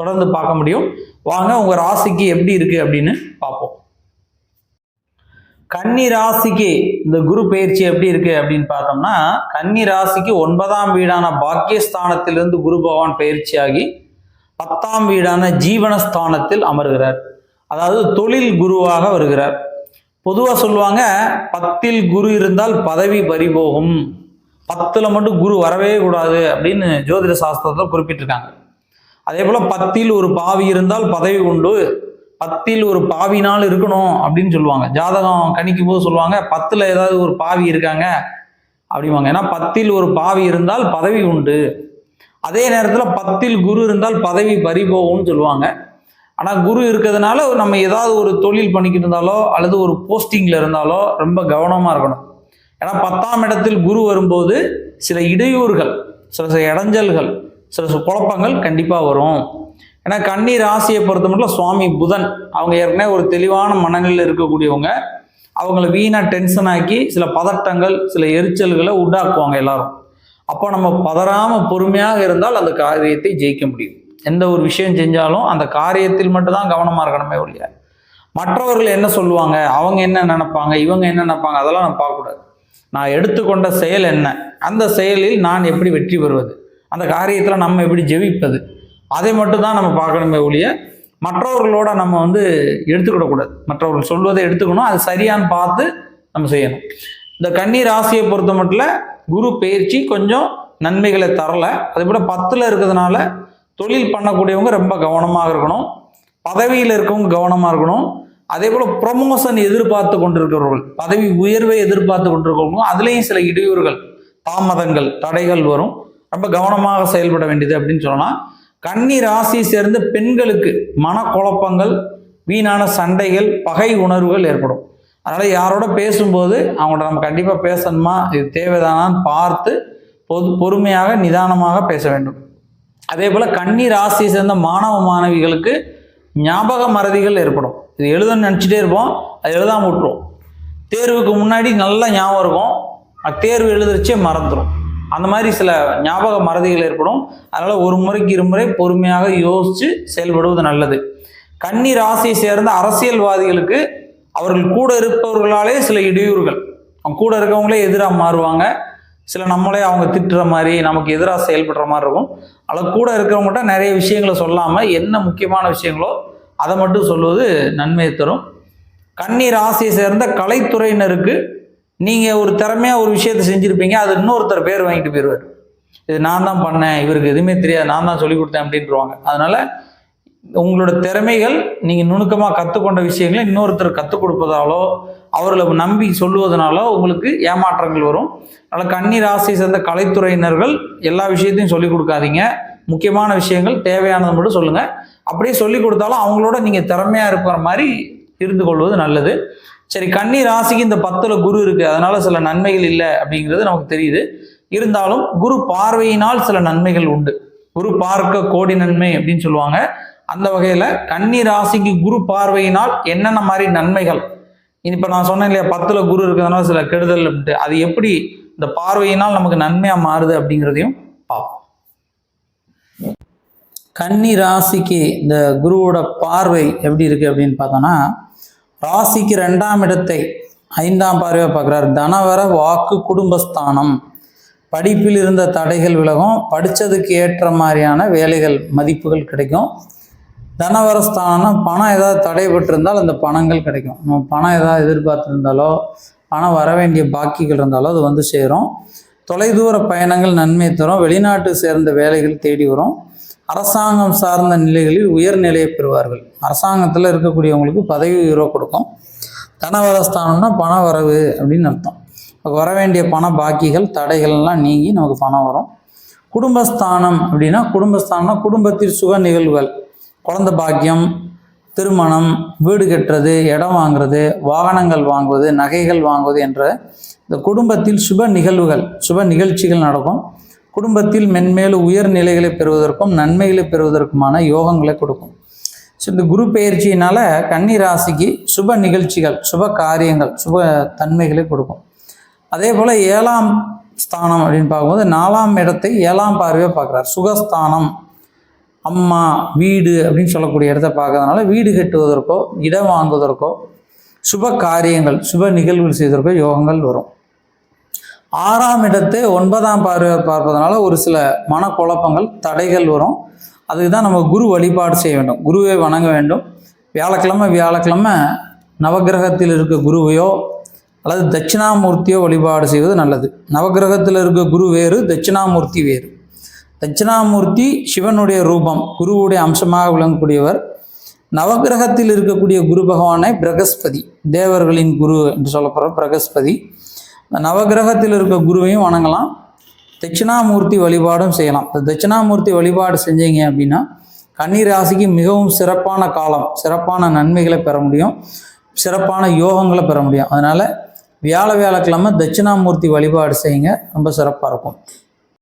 தொடர்ந்து பார்க்க முடியும். வாங்க உங்கள் ராசிக்கு எப்படி இருக்குது அப்படின்னு பார்ப்போம். கன்னி ராசிக்கு இந்த குரு பயிற்சி எப்படி இருக்கு அப்படின்னு பார்த்தோம்னா கன்னி ராசிக்கு ஒன்பதாம் வீடான பாக்கியஸ்தானத்திலிருந்து குரு பகவான் பயிற்சியாகி பத்தாம் வீடான ஜீவனஸ்தானத்தில் அமர்கிறார். அதாவது தொழில் குருவாக வருகிறார். பொதுவாக சொல்லுவாங்க பத்தில் குரு இருந்தால் பதவி பறிபோகும். பத்தில் மட்டும் குரு வரவே கூடாது அப்படின்னு ஜோதிட சாஸ்திரத்தில் குறிப்பிட்டிருக்காங்க. அதே போல் பத்தில் ஒரு பாவி இருந்தால் பதவி உண்டு. பத்தில் ஒரு பாவினால் இருக்கணும் அப்படின்னு சொல்லுவாங்க. ஜாதகம் கணிக்கும் போது சொல்லுவாங்க பத்தில் ஏதாவது ஒரு பாவி இருக்காங்க அப்படிம்பாங்க. ஏன்னா பத்தில் ஒரு பாவி இருந்தால் பதவி உண்டு. அதே நேரத்தில் பத்தில் குரு இருந்தால் பதவி பறிபோகும்னு சொல்லுவாங்க. ஆனால் குரு இருக்கிறதுனால நம்ம ஏதாவது ஒரு தொழில் பண்ணிக்கிட்டு இருந்தாலோ அல்லது ஒரு போஸ்டிங்கில் இருந்தாலோ ரொம்ப கவனமாக இருக்கணும். ஏன்னா பத்தாம் இடத்தில் குரு வரும்போது சில இடையூறுகள் சில சில இடைஞ்சல்கள் சில சில குழப்பங்கள் கண்டிப்பாக வரும். ஏன்னா கன்னி ராசியை பொறுத்த மட்டும் சுவாமி புதன். அவங்க ஏற்கனவே ஒரு தெளிவான மனநிலையில் இருக்கக்கூடியவங்க. அவங்கள வீணாக டென்ஷன் ஆக்கி சில பதட்டங்கள் சில எரிச்சல்களை உண்டாக்குவாங்க எல்லாரும். அப்போ நம்ம பதறாமல் பொறுமையாக இருந்தால் அந்த காரியத்தை ஜெயிக்க முடியும். எந்த ஒரு விஷயம் செஞ்சாலும் அந்த காரியத்தில் மட்டும்தான் கவனமாக இருக்கணுமே ஒழிய. மற்றவர்கள் என்ன சொல்லுவாங்க? அவங்க என்ன நினைப்பாங்க? இவங்க என்ன நினைப்பாங்க? அதெல்லாம் நம்ம பார்க்கக்கூடாது. நான் எடுத்துக்கொண்ட செயல் என்ன? அந்த செயலில் நான் எப்படி வெற்றி பெறுவது? அந்த காரியத்தில் நம்ம எப்படி ஜெபிப்பது? அதை மட்டும் தான் நம்ம பார்க்கணுமே ஒழிய மற்றவர்களோட நம்ம வந்து எடுத்துக்கிடக்கூடாது. மற்றவர்கள் சொல்வதை எடுத்துக்கணும் அது சரியான்னு பார்த்து நம்ம செய்யணும். இந்த கன்னி ராசியை பொறுத்த மட்டும் குரு பயிற்சி கொஞ்சம் நன்மைகளை தரல. அதே போல் பத்தில் இருக்கிறதுனால தொழில் பண்ணக்கூடியவங்க ரொம்ப கவனமாக இருக்கணும். பதவியில் இருக்கவங்க கவனமாக இருக்கணும். அதே போல் ப்ரமோஷன் எதிர்பார்த்து கொண்டிருக்கிறவர்கள் பதவி உயர்வை எதிர்பார்த்து கொண்டிருக்கிறவங்களும் அதுலேயும் சில இடையூறுகள் தாமதங்கள் தடைகள் வரும். ரொம்ப கவனமாக செயல்பட வேண்டியது அப்படின்னு சொல்லலாம். கன்னி ராசி சேர்ந்த பெண்களுக்கு மனக்குழப்பங்கள் வீணான சண்டைகள் பகை உணர்வுகள் ஏற்படும். அதனால் யாரோட பேசும்போது அவங்கள்ட்ட நம்ம கண்டிப்பாக பேசணுமா இது தேவைதானான்னு பார்த்து பொது பொறுமையாக நிதானமாக பேச வேண்டும். அதே போல் கன்னி ராசியை சேர்ந்த மாணவ மாணவிகளுக்கு ஞாபக மறதிகள் ஏற்படும். இது எழுதணும்னு நினச்சிட்டே இருப்போம் அது எழுதாமல் விட்டுரும் தேர்வுக்கு முன்னாடி நல்லா ஞாபகம் இருக்கும். தேர்வு எழுதுறச்சே மறந்துடும் அந்த மாதிரி சில ஞாபக மறதிகள் ஏற்படும். அதனால் ஒரு முறைக்கு இருமுறை பொறுமையாக யோசித்து செயல்படுவது நல்லது. கன்னி ராசியை சேர்ந்த அரசியல்வாதிகளுக்கு அவர்கள் கூட இருப்பவர்களாலே சில இடையூறுகள். அவங்க கூட இருக்கவங்களே எதிராக மாறுவாங்க. சில நம்மளே அவங்க திட்டுற மாதிரி நமக்கு எதிராக செயல்படுற மாதிரி இருக்கும். அதில் கூட இருக்கிறவங்ககிட்ட நிறைய விஷயங்களை சொல்லாமல் என்ன முக்கியமான விஷயங்களோ அதை மட்டும் சொல்வது நன்மையை தரும். கன்னி ராசியை சேர்ந்த கலைத்துறையினருக்கு நீங்கள் ஒரு திறமையாக ஒரு விஷயத்தை செஞ்சுருப்பீங்க அது இன்னொருத்தர் பேர் வாங்கிட்டு போயிடுவார் இது நான் தான் பண்ணேன் இவருக்கு எதுவுமே தெரியாது நான் தான் சொல்லி கொடுத்தேன் அப்படின்ட்டுருவாங்க அதனால் உங்களோட திறமைகள் நீங்கள் நுணுக்கமாக கற்றுக்கொண்ட விஷயங்களை இன்னொருத்தர் கற்றுக் கொடுப்பதாலோ அவர்களை நம்பி சொல்லுவதனாலோ உங்களுக்கு ஏமாற்றங்கள் வரும். அதனால் கன்னி ராசியை சேர்ந்த கலைத்துறையினர்கள் எல்லா விஷயத்தையும் சொல்லிக் கொடுக்காதீங்க. முக்கியமான விஷயங்கள் தேவையானதை மட்டும் சொல்லுங்கள் அப்படியே சொல்லிக் கொடுத்தாலும் அவங்களோட நீங்கள் திறமையாக இருக்கிற மாதிரி இருந்து கொள்வது நல்லது. சரி கன்னி ராசிக்கு இந்த பத்துல குரு இருக்கு. அதனால சில நன்மைகள் இல்லை அப்படிங்கிறது நமக்கு தெரியுது. இருந்தாலும் குரு பார்வையினால் சில நன்மைகள் உண்டு. குரு பார்க்க கோடி நன்மை அப்படின்னு சொல்லுவாங்க. அந்த வகையில் கன்னி ராசிக்கு குரு பார்வையினால் என்னென்ன மாதிரி நன்மைகள்? இப்போ நான் சொன்னேன் இல்லையா பத்தில் குரு இருக்கிறதுனால சில கெடுதல் அப்படின்ட்டு அது எப்படி இந்த பார்வையினால் நமக்கு நன்மையாக மாறுது அப்படிங்கிறதையும் பார்ப்போம். கன்னி ராசிக்கு இந்த குருவோட பார்வை எப்படி இருக்கு அப்படின்னு பார்த்தோன்னா ராசிக்கு ரெண்டாம் இடத்தை ஐந்தாம் பார்வையாக பார்க்குறாரு. தனவர வாக்கு குடும்பஸ்தானம். படிப்பில் இருந்த தடைகள் விலகும். படித்ததுக்கு ஏற்ற மாதிரியான வேலைகள் மதிப்புகள் கிடைக்கும். தனவரஸ்தானம்னா பணம் ஏதாவது தடைபட்டிருந்தால் அந்த பணங்கள் கிடைக்கும். நம்ம பணம் ஏதாவது எதிர்பார்த்துருந்தாலோ பணம் வர வேண்டிய பாக்கிகள் இருந்தாலோ அது வந்து சேரும். தொலைதூர பயணங்கள் நன்மை தரும். வெளிநாட்டு சேர்ந்த வேலைகள் தேடி வரும். அரசாங்கம் சார்ந்த நிலைகளில் உயர்நிலையை பெறுவார்கள். அரசாங்கத்தில் இருக்கக்கூடியவங்களுக்கு பதவி உயர்வு கொடுக்கும். தனவரஸ்தானம்னா பண வரவு அப்படின்னு அர்த்தம். வர வேண்டிய பண பாக்கிகள் தடைகள்லாம் நீங்கி நமக்கு பணம் வரும். குடும்பஸ்தானம் அப்படின்னா குடும்பஸ்தானம்னா குடும்பத்தில் சுக நிகழ்வுகள். குழந்தை பாக்கியம் திருமணம் வீடு கட்டுறது இடம் வாங்குறது வாகனங்கள் வாங்குவது நகைகள் வாங்குவது என்ற இந்த குடும்பத்தில் சுப நிகழ்வுகள் சுப நிகழ்ச்சிகள் நடக்கும். குடும்பத்தில் மென்மேலும் உயர் நிலைகளை பெறுவதற்கும் நன்மைகளை பெறுவதற்குமான யோகங்களை கொடுக்கும். ஸோ இந்த குரு பயிற்சியினால் கன்னி ராசிக்கு சுப நிகழ்ச்சிகள் சுப காரியங்கள் சுப தன்மைகளை கொடுக்கும். அதே போல் ஏழாம் ஸ்தானம் அப்படின்னு பார்க்கும்போது நாலாம் இடத்தை ஏழாம் பார்வையாக பார்க்குறார். சுகஸ்தானம் அம்மா வீடு அப்படின்னு சொல்லக்கூடிய இடத்த பார்க்கறதுனால வீடு கட்டுவதற்கோ இடம் வாங்குவதற்கோ சுப காரியங்கள் சுப நிகழ்வுகள் செய்வதற்கோ யோகங்கள் வரும். ஆறாம் இடத்தை ஒன்பதாம் பார்வை பார்ப்பதனால ஒரு சில மனக்குழப்பங்கள் தடைகள் வரும். அதுக்கு தான் நம்ம குரு வழிபாடு செய்ய வேண்டும். குருவை வணங்க வேண்டும். வியாழக்கிழமை வியாழக்கிழமை நவக்கிரகத்தில் இருக்க குருவையோ அல்லது தட்சிணாமூர்த்தியோ வழிபாடு செய்வது நல்லது. நவக்கிரகத்தில் இருக்க குரு வேறு தட்சிணாமூர்த்தி வேறு. தட்சிணாமூர்த்தி சிவனுடைய ரூபம் குருவுடைய அம்சமாக விளங்கக்கூடியவர். நவக்கிரகத்தில் இருக்கக்கூடிய குரு பகவானை பிரகஸ்பதி தேவர்களின் குரு என்று சொல்லப்படுற பிரகஸ்பதி. இந்த நவக்கிரகத்தில் இருக்க குருவையும் வணங்கலாம். தட்சிணாமூர்த்தி வழிபாடும் செய்யலாம். இந்த தட்சிணாமூர்த்தி வழிபாடு செஞ்சீங்க அப்படின்னா கன்னி ராசிக்கு மிகவும் சிறப்பான காலம் சிறப்பான நன்மைகளை பெற முடியும் சிறப்பான யோகங்களை பெற முடியும். அதனால் வியாழ வியாழக்கிழமை தட்சிணாமூர்த்தி வழிபாடு செய்யுங்க. ரொம்ப சிறப்பாக இருக்கும்.